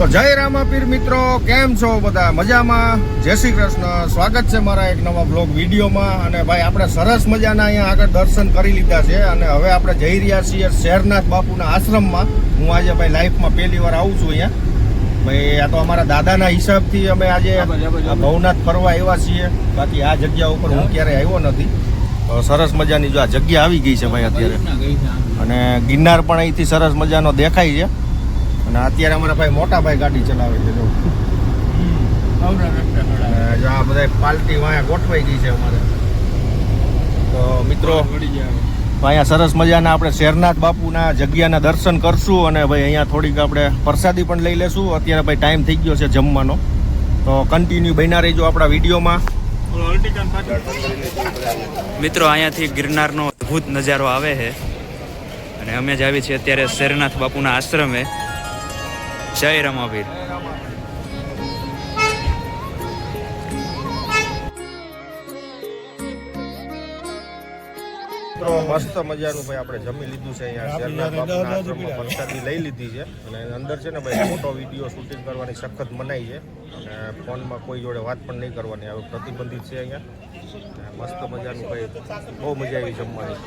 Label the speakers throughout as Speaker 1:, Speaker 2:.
Speaker 1: તો જય રામાપીર મિત્રો કેમ છો બધા? મજામાં? જય શ્રી કૃષ્ણ. સ્વાગત છે મારા એક નવા બ્લોગ વિડીયોમાં. અને ભાઈ આપણે સરસ મજાના અહીંયા આગળ દર્શન કરી લીધા છે. અને હવે આપણે જઈ રહ્યા છીએ શેરનાથ બાપુના આશ્રમમાં. હું આજે ભાઈ લાઈફમાં પહેલી વાર આવું છું અહીંયા. ભાઈ આ તો અમારા દાદાના હિસાબથી અમે આજે ભવનાથ ફરવા આવ્યા છીએ. બાકી આ જગ્યા ઉપર હું ક્યારેય આવ્યો નથી. તો સરસ મજાની જો આ જગ્યા આવી ગઈ છે ભાઈ અત્યારે. અને ગિરનાર પણ અહીંથી સરસ મજાનો દેખાય છે. અને અત્યારે અમારા ભાઈ મોટા ભાઈ ગાડી ચલાવે છે, જો. આ બધા પાલટી વાયા ગોઠવાઈ ગઈ છે અમારે. તો મિત્રો અહીંયા સરસ મજાના આપણે શેરનાથ બાપુના જગ્યાના દર્શન કરશું અને ભાઈ અહીંયા થોડીક આપણે પ્રસાદી પણ લઈ લેશું. અત્યારે ભાઈ ટાઈમ થઈ ગયો છે જમવાનો. તો કન્ટિન્યુ બન્યા રહીજો આપણા વિડીયોમાં.
Speaker 2: મિત્રો, અહીંયાથી ગિરનારનો અદ્ભુત નજારો આવે છે. અને અમે જ આવી છીએ અત્યારે શેરનાથ બાપુના આશ્રમે. જય રમાવીર
Speaker 1: મસ્ત મજાનું ભાઈ આપણે જમી લીધું છે અહીંયા શેરનાથ બાપુના આશ્રમમાં પ્રસાદી લઈ લીધી છે અને અંદર છે ને ભાઈ ફોટો વીડિયો શૂટિંગ કરવાની સખત મનાઈ છે. અને ફોનમાં કોઈ જોડે વાત પણ નહીં કરવાની. હવે પ્રતિબંધિત છે અહીંયા. મસ્ત મજાનું ભાઈ બહુ મજા આવી જમવાની.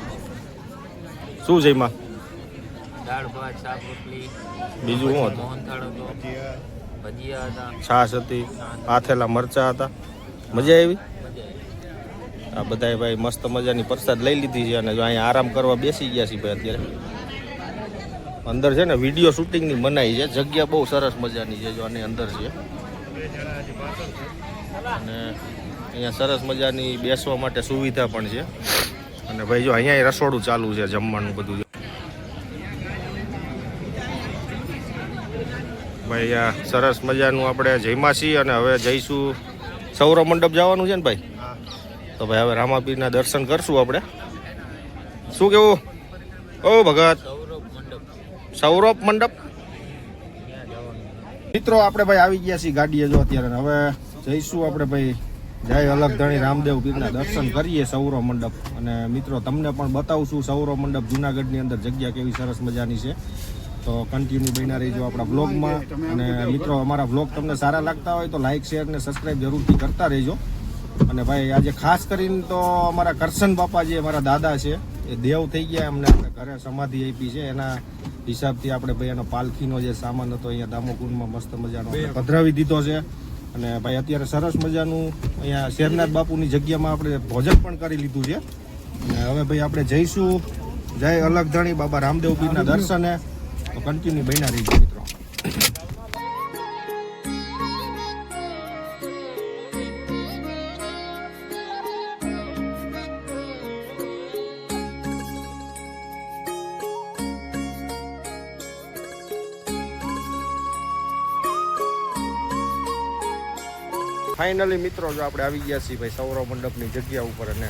Speaker 1: શું છે એમાં?
Speaker 3: દાળ ભાત શાક રોટલી
Speaker 1: બીજું શું હતું?
Speaker 3: મોહનથાળ હતો ભજીયા હતા.
Speaker 1: છાશ હતી આથેલા મરચા હતા. મજા આવી? આ બધાય ભાઈ મસ્ત મજાની પ્રસાદ લઈ લીધી છે અને જો અહીંયા આરામ કરવા બેસી ગયા છે ભાઈ અત્યારે. અંદર છે ને વીડિયો શૂટિંગની મનાઈ છે. જગ્યા બહુ સરસ મજાની છે જો આની અંદર છે. અને અહીંયા સરસ મજાની બેસવા માટે સુવિધા પણ છે. અને ભાઈ જો અહીંયા રસોડું ચાલુ છે જમવાનું બધું જો. ભાઈ, આ સરસ મજાનું આપણે જઈમાં છીએ અને હવે જઈશું સૌરવ મંડપ જવાનું છે ને ભાઈ? તો ભાઈ, હવે રામાપીરના દર્શન કરશું આપણે. શું કેવું? ઓ ભગત.
Speaker 3: સૌરભ મંડપ.
Speaker 1: મિત્રો, આપણે ભાઈ આવી ગયા છીએ ગાડીએ જો અત્યારે. હવે જઈશું આપણે ભાઈ. જય અલગ ધણી રામદેવ પીરના દર્શન કરીએ સૌરવ મંડપ. અને મિત્રો, તમને પણ બતાવશું સૌરવ મંડપ જુનાગઢની અંદર જગ્યા કેવી સરસ મજાની છે. તો કન્ટિન્યુ બન્યા રહીજો આપણા બ્લોગમાં અને મિત્રો અમારા બ્લોગ તમને સારા લાગતા હોય તો લાઇક શેર ને સબસ્ક્રાઇબ જરૂરથી કરતા રહેજો. અને ભાઈ આજે ખાસ કરીને તો અમારા કરશન બાપા જે અમારા દાદા છે એ દેવ થઈ ગયા. એમને આપણે ઘરે સમાધિ આપી છે. એના હિસાબથી આપણે ભાઈ એનો પાલખીનો જે સામાન હતો અહીંયા દામોકુંડમાં મસ્ત મજાનો પધરાવી દીધો છે. અને ભાઈ અત્યારે સરસ મજાનું અહીંયા શેરનાથ બાપુની જગ્યામાં આપણે ભોજન પણ કરી લીધું છે. અને હવે ભાઈ આપણે જઈશું જય અલગ ધણી બાબા રામદેવ પીરના દર્શને. તો કન્ટિન્યુ બન્યા રહીજો મિત્રો. ફાઇનલી મિત્રો, જો આપણે આવી ગયા છીએ ભાઈ સૌરવ મંડપની જગ્યા ઉપર અને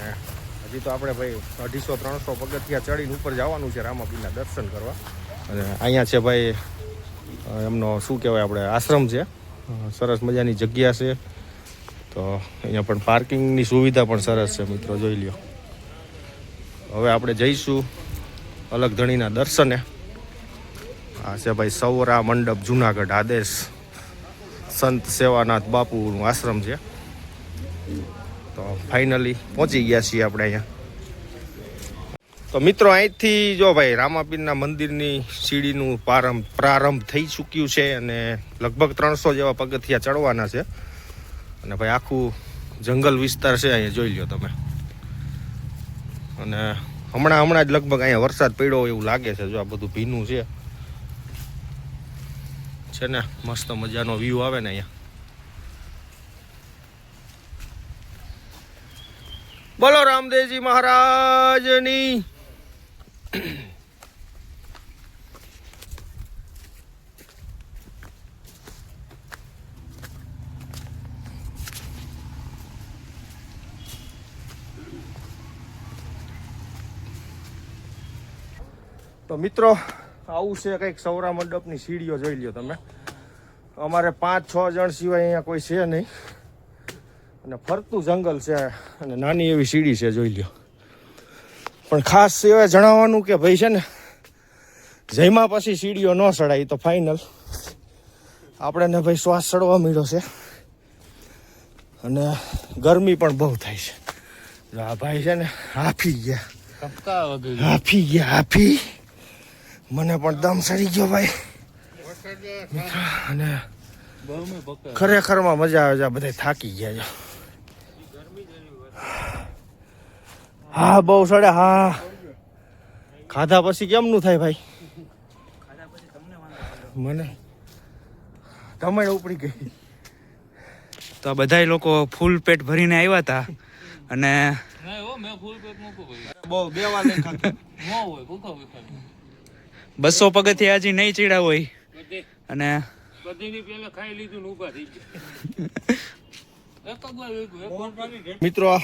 Speaker 1: હજી તો આપણે ભાઈ અઢીસો, ત્રણસો પગથિયા ચડીને ઉપર જવાનું છે રામાપીના દર્શન કરવા. અને અહીંયા છે ભાઈ એમનો શું કહેવાય આપણે, આશ્રમ છે. સરસ મજાની જગ્યા છે. તો અહીંયા પણ પાર્કિંગની સુવિધા પણ સરસ છે, મિત્રો, જોઈ લ્યો. હવે આપણે જઈશું અલગ ધણીના દર્શને. આ છે ભાઈ સૌરા મંડપ, જુનાગઢ આદેશ. સંત સેવાનાથ બાપુનું આશ્રમ છે. તો ફાઇનલી પહોંચી ગયા છીએ આપણે અહીંયા. તો મિત્રો, અહીંથી જો ભાઈ, રામાપીરના મંદિરની સીડીનું પ્રારંભ પ્રારંભ થઈ ચૂક્યું છે અને લગભગ ત્રણસો જેવા પગથિયા ચડવાના છે. અને ભાઈ, આખું જંગલ વિસ્તાર છે અહીંયા, જોઈ લ્યો તમે. અને હમણાં હમણાં જ લગભગ અહીંયા વરસાદ પડ્યો એવું લાગે છે, જો આ બધું ભીનું છે. છે ને, મસ્ત મજાનો વ્યૂ આવે ને અહીંયા. બોલો રામદેવજી મહારાજની. તો મિત્રો આવું છે કંઈક સૌરા મંડપની સીડીઓ જોઈ લ્યો તમે. અમારે પાંચ છ જણ સિવાય અહીંયા કોઈ છે નહીં. અને ફરતું જંગલ છે અને નાની એવી સીડી છે જોઈ લ્યો. પણ ખાસ સિવાય જણાવવાનું કે ભાઈ છે ને જયમાં પછી સીડીઓ ન ચડાય તો ફાઇનલ આપણે ને ભાઈ શ્વાસ ચડવા મળ્યો છે. અને ગરમી પણ બહુ થાય છે. આ ભાઈ છે ને હાફી ગયા. હાફી ગયા હાફી. મને પણ દમ સડી ગયો ભાઈ. મિત્રો અને
Speaker 3: બહુ
Speaker 1: ખરેખરમાં મજા આવે છે આ બધા થાકી ગયા છે. હા બહુ સડે હા. ખાધા પછી કેમનું થાય ભાઈ? મને તમે ઉપડી ગઈ.
Speaker 2: તો આ બધાય લોકો ફૂલ પેટ ભરીને આવ્યા હતા અને
Speaker 3: ના હો મેં ફૂલ પેટ મૂકું
Speaker 1: બહુ બે વાર
Speaker 2: બસો પગથિયા હજી નહીં ચીડા હોય. અને
Speaker 3: બધીની પેલા ખાઈ લીધું ને ઊભા થઈ ગયા. એક જ વાર વેગું, એક વાર
Speaker 1: મિત્રો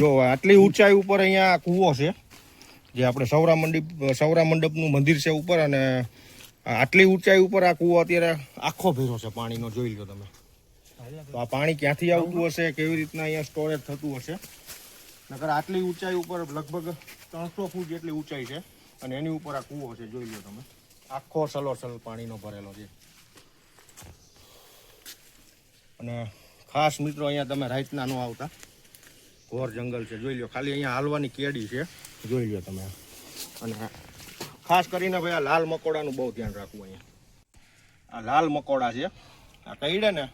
Speaker 1: જો આટલી ઊંચાઈ ઉપર અહીંયા કૂવો છે જે આપણે સૌરા મંડપ સૌરા મંડપનું મંદિર છે ઉપર અને આટલી ઊંચાઈ ઉપર આ કૂવો અત્યારે આખો ભેરો છે પાણીનો જોઈ લો તમે. તો આ પાણી ક્યાંથી આવતું હશે કેવી રીતના અહીંયા સ્ટોરેજ થતું હશે? નકર આટલી ઊંચાઈ ઉપર લગભગ ત્રણસો ફૂટ જેટલી ઊંચાઈ છે. અને એની ઉપર આ કૂવો છે, જોઈ લો તમે. આખો સલોસલ પાણીનો ભરેલો છે. અને ખાસ મિત્રો અહીંયા તમે રાતના ન આવતા. ઘોર જંગલ છે, જોઈ લો. ખાલી અહીંયા હાલવાની કેડી છે. જોઈ લો તમે અને ખાસ કરીને ભાઈ આ લાલ મકોડાનું બહુ ધ્યાન રાખવું અહીંયા. આ લાલ મકોડા છે. આ કઈડે ને,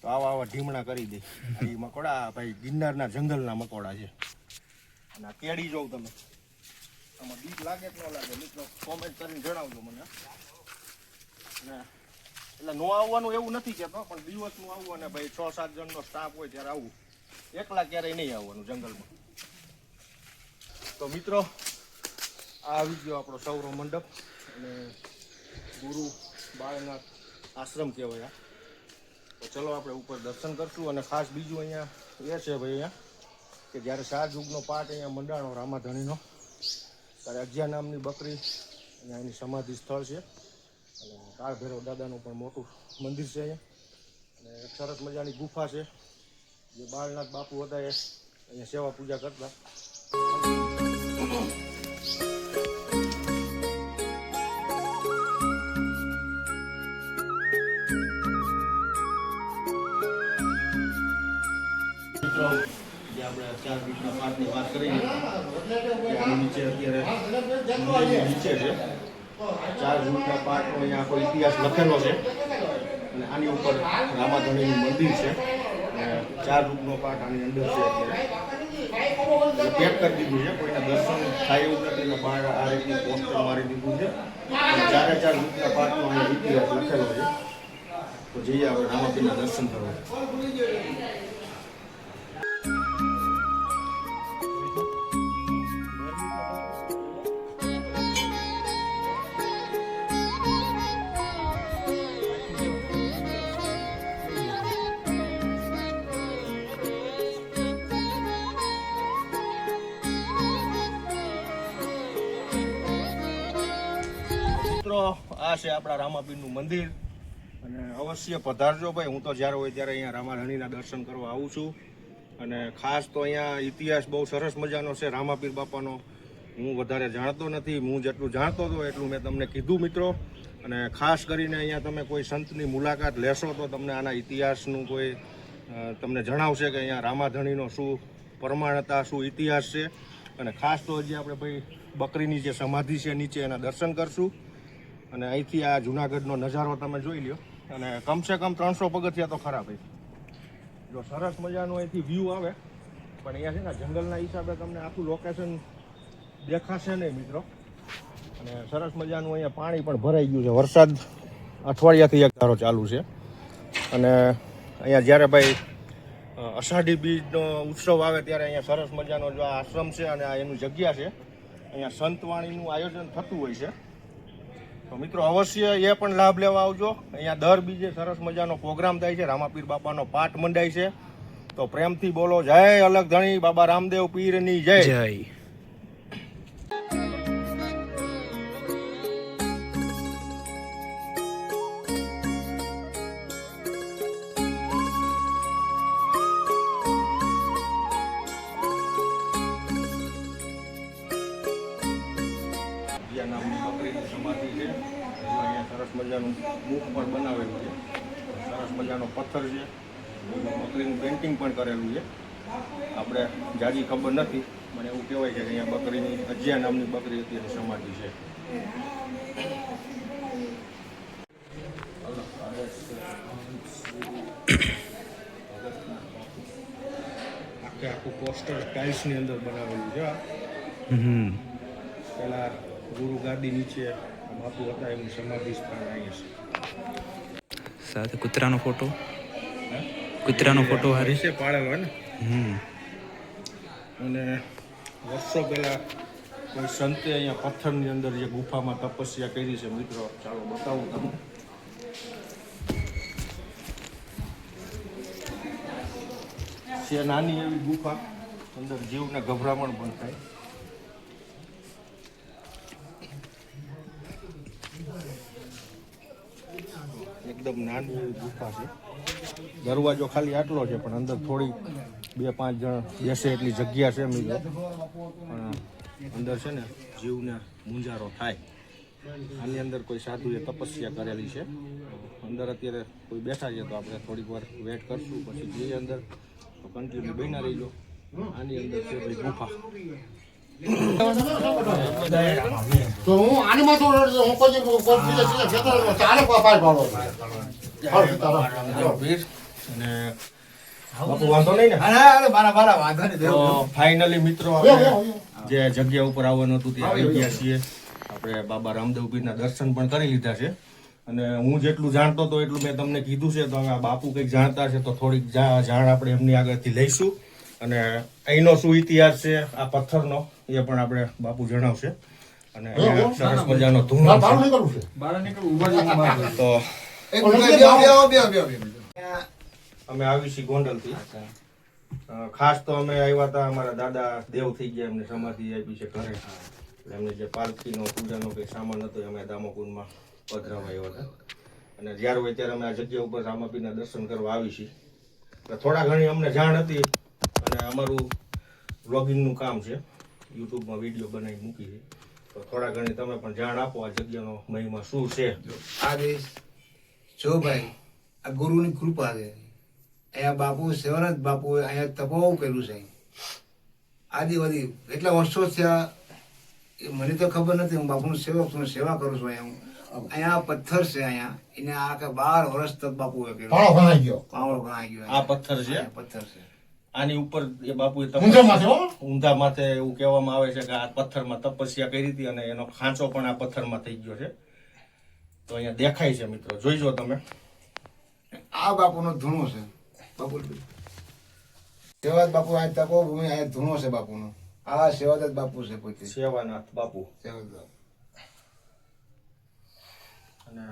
Speaker 1: તો આવા આવા ઢીમણા કરી દે. આ મકોડા ભાઈ ગિરનારના જંગલના મકોડા છે. અને આ કેડી જોઉં તમે. આમાં બીક લાગે કે ન લાગે, મિત્રો કોમેન્ટ કરીને જણાવજો મને. ને એટલે નો આવવાનું એવું નથી કહેતો, પણ દિવસનું આવવું અને ભાઈ છ સાત જણનો સ્ટાફ હોય ત્યારે આવવું એકલા ક્યારેય નહીં આવવાનું જંગલમાં. તો મિત્રો આ આવી ગયો આપણો સૌરવ મંડપ અને ગુરુ બાળનાથ આશ્રમ કહેવાય આ. તો ચલો આપણે ઉપર દર્શન કરશું અને ખાસ બીજું અહીંયા એ છે ભાઈ અહીંયા, કે જ્યારે શાહ યુગનો પાઠ અહીંયા મંડાણો, રામાધણીનો ત્યારે અજ્યા નામની બકરી અહીંયા એની સમાધિ સ્થળ છે. અને કાળ ભૈરવ દાદાનું પણ મોટું મંદિર છે અહીંયા. અને સરસ મજાની ગુફા છે. જે બાળનાથ બાપુ હતા એ અહીંયા સેવા પૂજા કરતા. મિત્રો આપણે ચાર બીટના પાઠની વાત કરી નીચે અત્યારે નીચે છે. ચાર જૂથના પાઠનો અહીંયા આખો ઇતિહાસ લખેલો છે. અને આની ઉપર રામાધણીનું મંદિર છે. ચાર રૂપનો પાઠ આની અંદર છે અત્યારે. પેક કરી દીધું છે. કોઈને દર્શન થાય એવું નથી બહાર આ રીતનું પોસ્ટર મારી દીધું છે. ચારે ચાર રૂપના પાઠનો અહીંયા ઇતિહાસ લખેલો છે. તો જઈએ આપણે રામાપીના દર્શન કરવા. છે આપણા રામાપીરનું મંદિર. અને અવશ્ય પધારજો ભાઈ. હું તો જ્યારે હોય ત્યારે અહીંયા રામાધણીના દર્શન કરવા આવું છું. અને ખાસ તો અહીંયા ઇતિહાસ બહુ સરસ મજાનો છે. રામાપીર બાપાનો હું વધારે જાણતો નથી. હું જેટલું જાણતો હતો એટલું મેં તમને કીધું, મિત્રો. અને ખાસ કરીને અહીંયા તમે કોઈ સંતની મુલાકાત લેશો તો તમને આના ઇતિહાસનું કોઈ તમને જણાવશે કે અહીંયા રામાધણીનો શું પરમાણતા, શું ઇતિહાસ છે. અને ખાસ તો હજી આપણે ભાઈ બકરીની જે સમાધિ છે નીચે એના દર્શન કરશું. અને અહીંથી આ જુનાગઢનો નજારો તમે જોઈ લ્યો. અને કમસે કમ ત્રણસો પગથિયા તો ખરા ભાઈ. જો સરસ મજાનું અહીંથી વ્યૂ આવે, પણ અહીંયા છે ને જંગલના હિસાબે તમને આખું લોકેશન દેખાશે નહીં મિત્રો. અને સરસ મજાનું અહીંયા પાણી પણ ભરાઈ ગયું છે. વરસાદ અઠવાડિયાથી એક ધારો ચાલુ છે. અને અહીંયા જ્યારે ભાઈ અષાઢી બીજનો ઉત્સવ આવે ત્યારે અહીંયા સરસ મજાનો જો આશ્રમ છે અને આ એનું જગ્યા છે, અહીંયા સંતવાણીનું આયોજન થતું હોય છે. તો મિત્રો અવશ્ય એ પણ લાભ લેવા આવજો. અહીંયા દર બીજે સરસ મજાનો પ્રોગ્રામ થાય છે. રામાપીર બાપાનો પાઠ મંડાય છે. તો પ્રેમથી બોલો. જય અલગ ધણી બાબા રામદેવ પીરની જય.
Speaker 2: જય.
Speaker 1: કરેલું છે. આપણે જાજી ખબર નથી મને એવું કહેવાય છે કે અહીંયા બકરીની અજિયા નામની બકરી અત્યારે સમાધિ છે. આખે આખું પોસ્ટર ટાઇલ્સની અંદર બનાવેલું છે
Speaker 2: હમ.
Speaker 1: પેલા ગુરુ ગાદી નીચે બાપુ હતા એમની સમાધિ સ્થાન અહીંયા છે.
Speaker 2: સાથે કૂતરાનો ફોટો કૂતરાનો ફોટો હારે.
Speaker 1: છે પાડેલો હે ને?
Speaker 2: હમ.
Speaker 1: અને વર્ષો પહેલા કોઈ સંતે અહીંયા પથ્થરની અંદર જે ગુફામાં તપસ્યા કરી છે મિત્રો. ચાલો બતાવું તમને. છે નાની એવી ગુફા અંદર જીવને ગભરામણ પણ થાય. એકદમ નાની એવી ગુફા છે. દરવાજો ખાલી આટલો છે, પણ અંદર થોડી બે પાંચ જણ બેસે એટલી જગ્યા છે મિત્રો પણ અંદર છે ને જીવને મુંજારો થાય. આની અંદર કોઈ સાધુએ તપસ્યા કરેલી છે. અંદર અત્યારે કોઈ બેઠા છે તો આપણે થોડીક વાર વેટ કરશું, પછી જઈએ અંદર તો કન્ટિન્યુ બન્યા રહીજો. આની અંદર છે ભાઈ ગુફા.
Speaker 4: તો હું આની હું કોઈ ચાલે પાડો
Speaker 1: ફાઇનલી મિત્રો જે જગ્યા ઉપર આવવાનું હતું ત્યાં આવી ગયા છીએ. આપણે બાબા રામદેવ પીરના દર્શન પણ કરી લીધા છે. અને હું જેટલું જાણતો હતો એટલું મેં તમને કીધું છે. તો હવે બાપુ કંઈક જાણતા છે તો થોડીક જાણ આપણે એમની આગળથી લઈશું. અને અહીંનો શું ઇતિહાસ છે? આ પથ્થરનો એ પણ આપણે બાપુ જણાવશે. અને સરસ મજાનો ધૂણો
Speaker 4: ના,
Speaker 1: છે.
Speaker 4: બહાર નીકળવું છે
Speaker 1: તો અમે આવી છીએ ગોંડલથી. ખાસ તો અમે આવ્યા હતા અમારા દાદા દેવ થઈ ગયા એમને સમાધિ આપી છે ઘરે. એમને જે પાલખીનો પૂજાનો કંઈ સામાન હતો અમે દામોકુંડમાં પધરાવા આવ્યા હતા. અને જ્યારે હોય ત્યારે અમે આ જગ્યા ઉપર રામાપીના દર્શન કરવા આવી છીએ. થોડા ઘણી અમને જાણ હતી અને અમારું વ્લોગિંગનું કામ છે. યુટ્યુબમાં વીડિયો બનાવી મૂકી છે. તો થોડા ઘણી તમે પણ જાણ આપો આ જગ્યાનો મહિમા શું છે.
Speaker 5: આ દેશ જો ભાઈ આ ગુરુની કૃપા છે. અહીંયા બાપુ સેવાનંદ બાપુએ અહીંયા તપોવન કર્યું છે. આદિવાદી એટલા વર્ષો થયા એ મને તો ખબર નથી હું બાપુનું સેવક છું સેવા કરું છું અહીંયા. હું અહીંયા પથ્થર છે અહીંયા એને આ કે બાર વર્ષ તક બાપુએ કર્યું.
Speaker 4: પાવડો ભણાઈ ગયો.
Speaker 5: પાવડો ભણાઈ ગયો.
Speaker 1: આ પથ્થર છે?
Speaker 5: પથ્થર છે.
Speaker 1: આની ઉપર એ
Speaker 4: ઊંઝામાંથી
Speaker 1: ઊંધા માથે એવું કહેવામાં આવે છે કે આ પથ્થરમાં તપસ્યા કરી હતી અને એનો ખાંચો પણ આ પથ્થરમાં થઈ ગયો છે. તો અહીંયા દેખાય છે મિત્રો. જોઈજો તમે.
Speaker 5: આ બાપુનો ધૂણો છે. બાપુ સેવાદ બાપુ આ તકો ભૂમિ આ ધૂણો છે બાપુનો. આ સેવાદ બાપુ છે પોતે.
Speaker 1: સેવાનાથ બાપુ.
Speaker 5: સેવાદ બાપુ.
Speaker 1: અને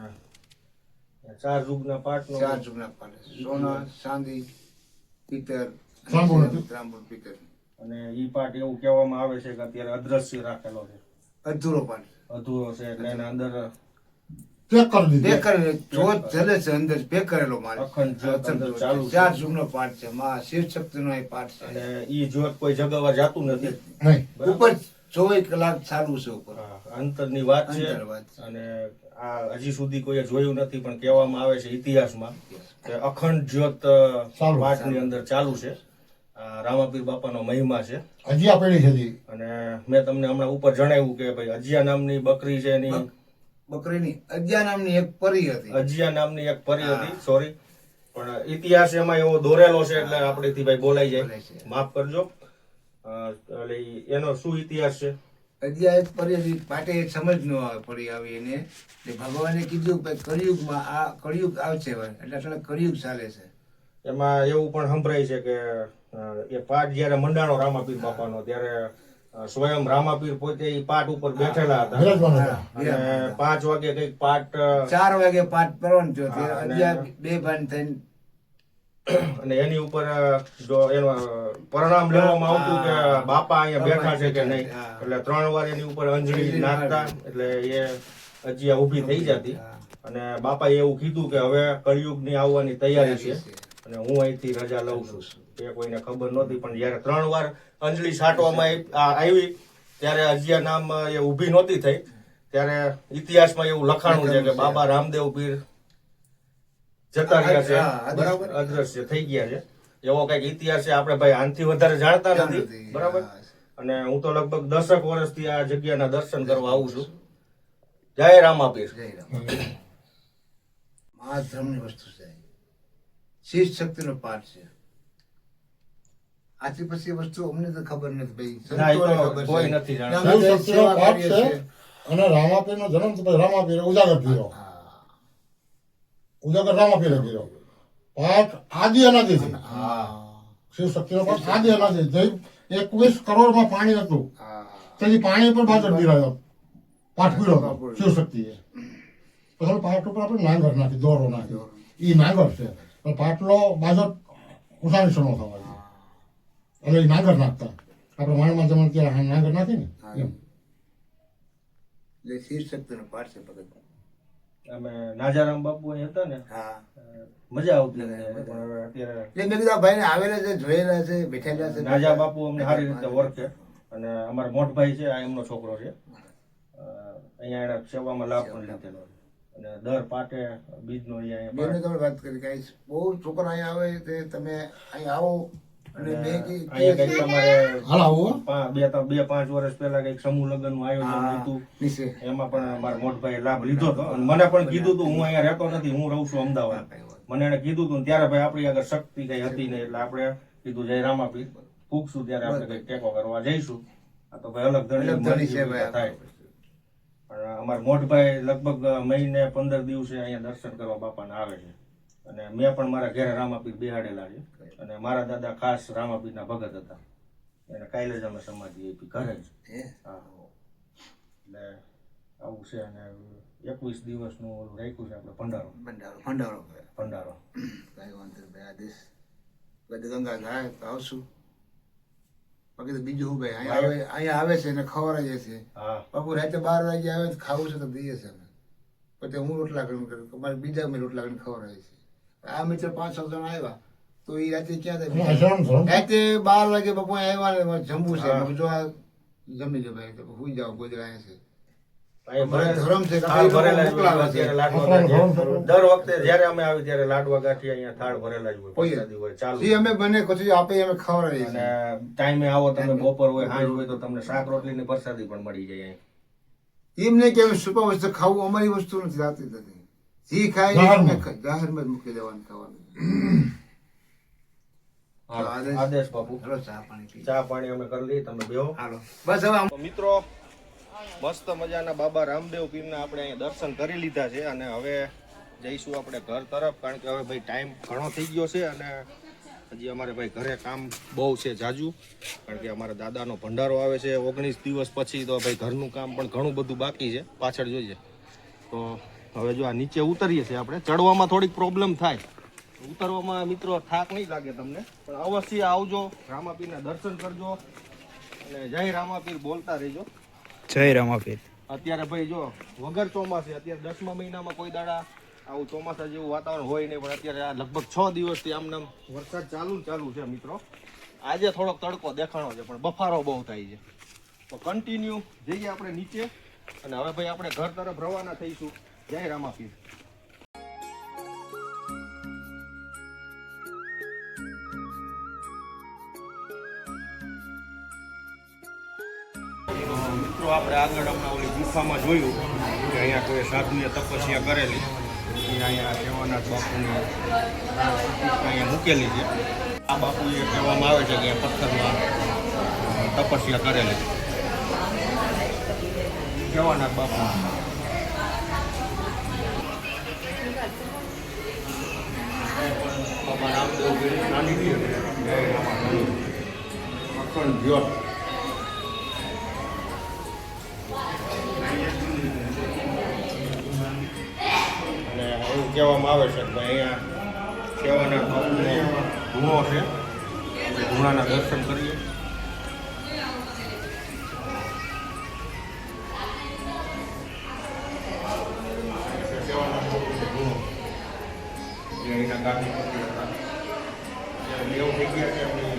Speaker 1: ચાર યુગના પાઠ
Speaker 5: ચાર જુગના પાઠ સોના ચાંદી પિત્તર
Speaker 4: ત્રાંબુ
Speaker 5: પિત્તર
Speaker 1: અને ઈ પાઠ એવું કહેવામાં આવે છે કે અત્યારે અદ્રશ્ય રાખેલો છે.
Speaker 5: અધૂરો પાઠ
Speaker 1: અધૂરો છે એટલે એના અંદર
Speaker 4: પેક કરી દીધી
Speaker 5: પેક જોત જલે છે અંદર પેક કરેલો માલ.
Speaker 1: અખંડ
Speaker 5: ચાર જુગનો પાઠ છે માં શિવ શક્તિ નો પાઠ છે.
Speaker 1: અને ઈ જ્યોત કોઈ જગાવા જાતું નથી.
Speaker 5: ઉપર ચોવીસ કલાક ચાલુ છે ઉપર.
Speaker 1: અંતરની વાત છે. અને આ હજી સુધી કોઈએ જોયું નથી પણ કહેવામાં આવે છે ઇતિહાસમાં કે અખંડ જ્યોત. વાટની અંદર ચાલુ છે. આ રામાપીર બાપાનો મહિમા છે.
Speaker 4: અજિયા પેઢી છે
Speaker 1: અને મેં તમને હમણાં ઉપર જણાવ્યું કે ભાઈ અજિયા નામની બકરી છે એની
Speaker 5: બકરીની અજ્યા નામની એક પરી હતી.
Speaker 1: અજિયા નામની એક પરી હતી સોરી પણ ઇતિહાસ એમાં એવો દોરેલો છે એટલે આપણેથી ભાઈ બોલાઈ જાય. માફ કરજો. એટલે એનો શું ઇતિહાસ છે?
Speaker 5: અજ્યા એક પરી હતી પાટે એ સમજ ન આવે પરી આવી એને. એટલે ભગવાને કીધું કે કળિયુગમાં આ કળિયુગ આવશે. એટલે એટલે કળિયુગ ચાલે છે.
Speaker 1: એમાં એવું પણ સંભળાય છે કે એ પાઠ જ્યારે મંડાણો રામાપીર બાપાનો ત્યારે સ્વયં રામાપીર પોતે એ પાઠ ઉપર બેઠેલા હતા. અને પાંચ વાગે કંઈક પાઠ
Speaker 5: ચાર વાગે પાઠ કરવાનો થયો.
Speaker 1: અને-
Speaker 5: બે ભાન થઈને.
Speaker 1: અને એની ઉપર જો એનો પરિણામ લેવામાં આવતું કે બાપા અહીંયા બેઠા છે કે નહીં? એટલે ત્રણ વાર એની ઉપર અંજળી નાખતા એટલે એ હજી ઊભી થઈ જતી. અને બાપાએ એવું કીધું કે હવે કળિયુગની આવવાની તૈયારી છે. અને હું અહીંથી રજા લઉં છું. એ કોઈને ખબર નહોતી પણ જ્યારે ત્રણ વાર અંજલિ છાંટવામાં આવી ત્યારે અજિયા નામ એ ઊભી નહોતી થઈ. ત્યારે ઇતિહાસમાં એવું લખાણું છે કે બાબા રામદેવ પીર જતા રહ્યા છે. બરાબર. અદ્રશ્ય થઈ ગયા છે. એવો કંઈક ઇતિહાસ છે આપણે ભાઈ આનથી વધારે જાણતા નથી.
Speaker 5: નથી.
Speaker 1: બરાબર? અને હું તો લગભગ દસક વર્ષથી આ જગ્યાના દર્શન કરવા આવું છું. જય રામાપીર.
Speaker 5: જય રામ મહાધર્મની વસ્તુ છે. શિષ શક્તિનો પાઠ છે. આથી પછી વસ્તુ અમને તો ખબર નથી ભાઈ.
Speaker 1: ના, નથી.
Speaker 4: અને રામાપીરનો જન્મ તો પછી રામાપીરે ઉજાગર
Speaker 5: થયો.
Speaker 4: ઉજાગર રામાપીર કર્યો. પાઠ આદિ અનાદિ
Speaker 5: છે.
Speaker 4: શિવ શક્તિનો પાઠ આદિ અનાદિ જઈ એકવીસ કરોડમાં પાણી હતું. તેથી પાણી ઉપર બાજર રહ્યો પાઠ પીડો શિવ શક્તિએ. પછી પાઠ ઉપર આપણે નાંગર નાખી દોરો નાખ્યો એ નાંગર છે. પણ પાટલો બાજર ઉઠાણી સણો થવા એટલે એ નાંગર નાખતા. આપણે માણમાં જમણ ત્યારે નાંગર નાખી ને. એમ.
Speaker 5: એટલે શક્તિનો પાઠ છે ભગત.
Speaker 1: અમે નાજારામ બાપુ અહીં હતા ને.
Speaker 5: હા.
Speaker 1: મજા આવતી અત્યારે
Speaker 5: મેં કીધું ભાઈ આવેલા છે જોયેલા છે બેઠેલા છે.
Speaker 1: નાજા બાપુ અમને સારી રીતે ઓળખે. અને અમારો મોટભાઈ છે આ એમનો છોકરો છે. અહીંયા એના સેવામાં લાભ પણ લીધેલો છે. અને દર પાટે બીજનો અહીંયા
Speaker 5: તમે વાત કરી કે બહુ છોકરા અહીંયા આવે તે તમે અહીં આવો. અને મેં કી-
Speaker 1: તમારે
Speaker 4: હાલ આવું હો.
Speaker 1: પા- બે બે પાંચ વર્ષ પહેલા કંઈક સમૂહ લગ્ન આયોજન હતું. એમાં પણ મારા મોટભાઈએ લાભ લીધો હતો. અને મને પણ કીધું હતું હું અહીંયા રહેતો નથી હું રહું છું અમદાવાદ. મને એને કીધું હતું ત્યારે ભાઈ આપણી આગળ શક્તિ કઈ હતી નહીં. એટલે આપણે કીધું જય રામાપી ફૂકશું ત્યારે આપણે કઈ ટેકો કરવા જઈશું. આ તો ભાઈ અલગ ધણી
Speaker 5: છે ભાઈ
Speaker 1: થાય. અમારા મોટભાઈ લગભગ મહિને પંદર દિવસે અહીંયા દર્શન કરવા બાપાને આવે છે. અને મેં પણ મારા ઘરે રામાપીર બિહાડેલા છે. અને મારા દાદા ખાસ રામાપીરના ભગત હતા. એને કાલે જ અમે સમાધિ આપી ઘરે જ.
Speaker 5: હે?
Speaker 1: એટલે આવું છે અને એકવીસ દિવસનું ઓલું રાખ્યું છે આપણે ભંડારો.
Speaker 5: ભંડારો ભંડારો
Speaker 1: ભંડારો.
Speaker 5: કાંઈ વાંધો ભાઈ આ બધી ગંગા ગાય આવશું. બાકી તો બીજું શું ભાઈ અહીંયા આવે અહીંયા આવે છે ને ખવડાવી
Speaker 1: જશે
Speaker 5: બાપુ રાતે બાર વાગે આવે તો ખાવું છે તો દઈએ છે અમે. પછી હું રોટલા કરીને કરું મારે બીજા અમે રોટલા કરીને ખવડાવી છે આ મિત્ર પાંચ છ જણ આવ્યા. તો એ રાતે ક્યાં થાય રાતે બાર વાગે બાપુ આવ્યા ને જમવું છે. જો આ જમી લો ભાઈ. તો હુઈ જાઓ ગોદડા અહીંયા છે.
Speaker 1: દર વખતે જયારે અમે આવી ત્યારે લાડવા ગાંઠી અહીંયા થાળ ભરેલા જ હોય
Speaker 5: હોય.
Speaker 1: પ્રસાદી હોય ચાલુ.
Speaker 5: અમે બને પછી આપે અમે ખવડાવીએ
Speaker 1: અને ટાઈમે આવો તમે બપોર હોય સાંજ હોય તો તમને શાક રોટલી ની પ્રસાદી પણ મળી જાય
Speaker 5: એમ નહીં કે અમે સુપર વસ્તુ ખાવું અમારી વસ્તુ નથી રાતી નથી જે ખાય ખાય. જાહેરમાં મૂકી દેવાનું ખાવાનું. આદેશ.
Speaker 1: આદેશ બાપુ.
Speaker 5: ચા પાણી
Speaker 1: ચા પાણી અમે કરી લઈએ તમે બેહો.
Speaker 5: હાલો. બસ હવે
Speaker 1: મિત્રો મસ્ત મજાના બાબા રામદેવ પીરના આપણે અહીંયા દર્શન કરી લીધા છે અને હવે જઈશું આપણે ઘર તરફ, કારણ કે હવે ભાઈ ટાઈમ ઘણો થઈ ગયો છે અને હજી અમારે ભાઈ ઘરે કામ બહુ છે જાજુ, કારણ કે અમારા દાદાનો ભંડારો આવે છે ઓગણીસ દિવસ પછી, તો ભાઈ ઘરનું કામ પણ ઘણું બધું બાકી છે. પાછળ જોઈએ. તો હવે જો આ નીચે ઉતરીએ છીએ આપણે. ચડવામાં થોડીક પ્રોબ્લેમ થાય. ઉતરવામાં મિત્રો થાક નહીં લાગે તમને. પણ અવશ્ય આવજો. રામાપીરના દર્શન કરજો. અને જય રામાપીર બોલતા રહેજો.
Speaker 2: જય રામાપીર
Speaker 1: અત્યારે ભાઈ જો વગર ચોમાસે, અત્યારે દસમા મહિનામાં કોઈ દાડા આવું ચોમાસા જેવું વાતાવરણ હોય નહીં, પણ અત્યારે આ લગભગ છ દિવસથી આમનામ વરસાદ ચાલુ ચાલુ છે મિત્રો. આજે થોડોક તડકો દેખાણો છે, પણ બફારો બહુ થાય છે. તો કન્ટિન્યુ જઈએ આપણે નીચે, અને હવે ભાઈ આપણે ઘર તરફ રવાના થઈશું. જય રામાપીર આગળ હમણાં ઓલી ગુફામાં જોયું કે અહીંયા કોઈ સાધુએ તપસ્યા કરેલી. અહીંયા સેવાનાથ બાપુની અહીંયા મૂકેલી છે. આ બાપુએ કહેવામાં આવે છે કે પથ્થરમાં તપસ્યા કરેલી. સેવાનાથ બાપુ. રામદેવ નાની. અખંડ જ્યોત. કહેવામાં આવે છે કે અહીંયા સેવાના ધૂણો છે. આપણે ધૂણાના દર્શન કરીએ. અહીંના ગાદી પતિ હતા. ત્યારે દેવ થઈ ગયા છે એમની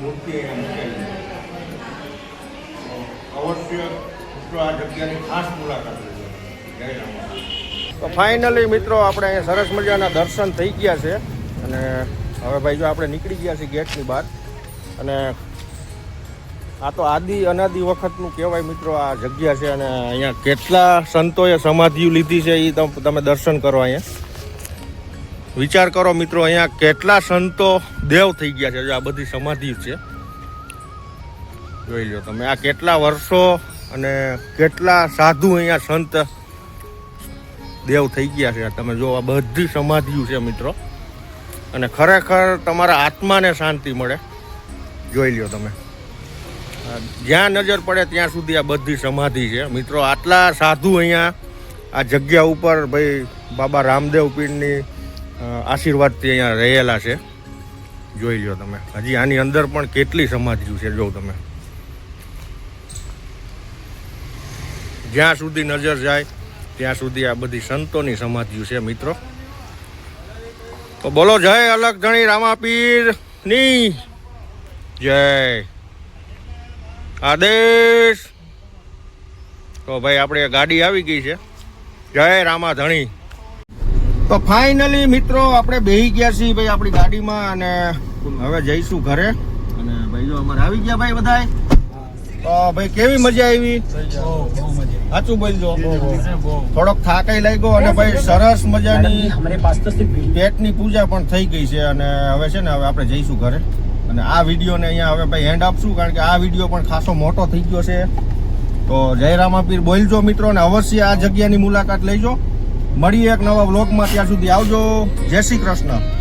Speaker 1: મૂર્તિ અહીંયા મૂકેલી અવશ્ય મિત્રો આ જગ્યાની ખાસ મુલાકાત લેજો. જય રામાપીર તો ફાઇનલી મિત્રો આપણે અહીંયા સરસ મજાના દર્શન થઈ ગયા છે. અને હવે ભાઈ જો આપણે નીકળી ગયા છીએ ગેટની બહાર. અને આ તો આદિ અનાદિ વખતનું કહેવાય મિત્રો આ જગ્યા છે અને અહીંયા કેટલા સંતોએ સમાધિઓ લીધી છે એ તમ- દર્શન કરો અહીંયા. વિચાર કરો મિત્રો અહીંયા કેટલા સંતો દેવ થઈ ગયા છે. જો આ બધી સમાધિ છે. જોઈ લો તમે આ કેટલા વર્ષો અને કેટલા સાધુ અહીંયા સંત દેવ થઈ ગયા છે. તમે જો આ બધી સમાધિઓ છે મિત્રો. અને ખરેખર તમારા આત્માને શાંતિ મળે. જોઈ લ્યો તમે. જ્યાં નજર પડે ત્યાં સુધી આ બધી સમાધિ છે. મિત્રો, આટલા સાધુ અહીંયા આ જગ્યા ઉપર ભાઈ બાબા રામદેવ પીરની આશીર્વાદથી અહીંયા રહેલા છે. જોઈ લ્યો તમે. હજી આની અંદર પણ કેટલી સમાધિઓ છે જો તમે. જ્યાં સુધી નજર જાય ત્યાં સુધી આ બધી સંતોની સમાધિઓ છે, મિત્રો. તો બોલો, જય અલગ ધણી રામાપીરની જય આદેશ તો ભાઈ, આપણે ગાડી આવી ગઈ છે. જય રામા ધણી. તો ફાઇનલી મિત્રો, આપણે બેહી ગયા છીએ ભાઈ આપણી ગાડીમાં અને હવે જઈશું ઘરે. અને ભાઈ જો અમારે આવી ગયા ભાઈ બધાય. તો ભાઈ, કેવી મજા આવી? સાચું બોલજો. થોડોક થાકાઈ લાગ્યો અને ભાઈ, સરસ મજાની પેટની પૂજા પણ થઈ ગઈ છે અને હવે છે ને હવે આપણે જઈશું ઘરે. અને આ વિડીયોને અહીંયા હવે ભાઈ હેન્ડ આપશું, કારણ કે આ વીડિયો પણ ખાસો મોટો થઈ ગયો છે. તો જયરામાપીર બોલજો મિત્રો ને અવશ્ય આ જગ્યાની મુલાકાત લઈજો મળીએ એક નવા વ્લોગમાં, ત્યાં સુધી આવજો. જય શ્રી કૃષ્ણ.